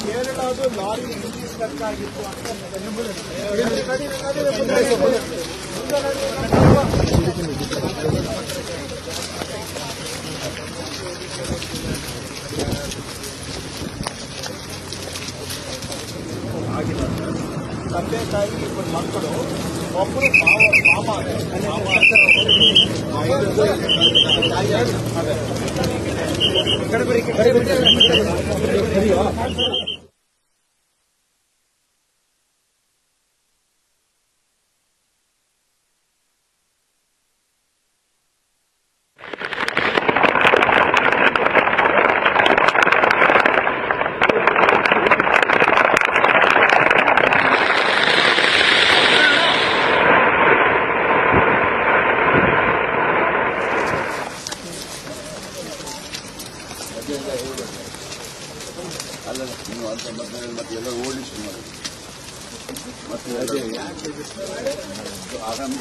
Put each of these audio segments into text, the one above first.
ಕೇರಳದ ಲಾರಿ ಇಂಡಿ ಸರ್ಕಾರ ಆಗಿತ್ತು ಅಂತ ತಂದೆ ತಾಯಿ ಇಬ್ಬರು ಮಕ್ಕಳು ಒಬ್ಬರು ಮಾವ ಮಾಮ ಅಲ್ಲ ನೀವು ಅಂತ ಮತ್ತೆ ಮತ್ತೆ ಎಲ್ಲ ಓಡಿಸಿ ಮಾಡಿ ಮತ್ತೆ ಅದೇ ಆರಾಮ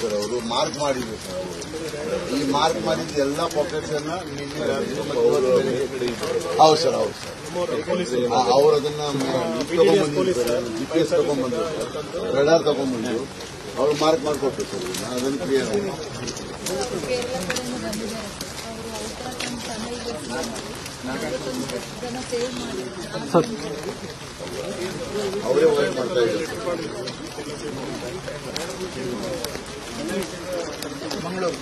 ಸರ್ ಅವರು ಮಾರ್ಕ್ ಮಾಡಿದ್ರು ಸರ್ ಅವರು ಈ ಮಾರ್ಕ್ ಮಾಡಿದ ಎಲ್ಲ ಪಾಕೆಟ್ಸ್ ಅನ್ನ ನಿನ್ನೆ. ಹೌದು ಸರ್ ಹೌದು ಸರ್ ಆ, ಅವ್ರು ಅದನ್ನ ತಗೊಂಡ್ಬಂದಿದ್ರು ಜಿ ಪಿ ಎಸ್ ತಗೊಂಡ್ಬಂದ್ರು ರೆಡಾರ್ ತಗೊಂಡ್ಬಂದ್ರು ಅವ್ರು ಮಾರ್ಕ್ ಮಾಡಿಕೊಟ್ರು ಸರ್ ನಾನು ಅದನ್ನು ಕ್ಲಿಯರ್ ಅವರೇ ವರ್ಕ್ ಮಾಡ್ತಾ ಇದ್ದಾರೆ ಮಂಗಳೂರು.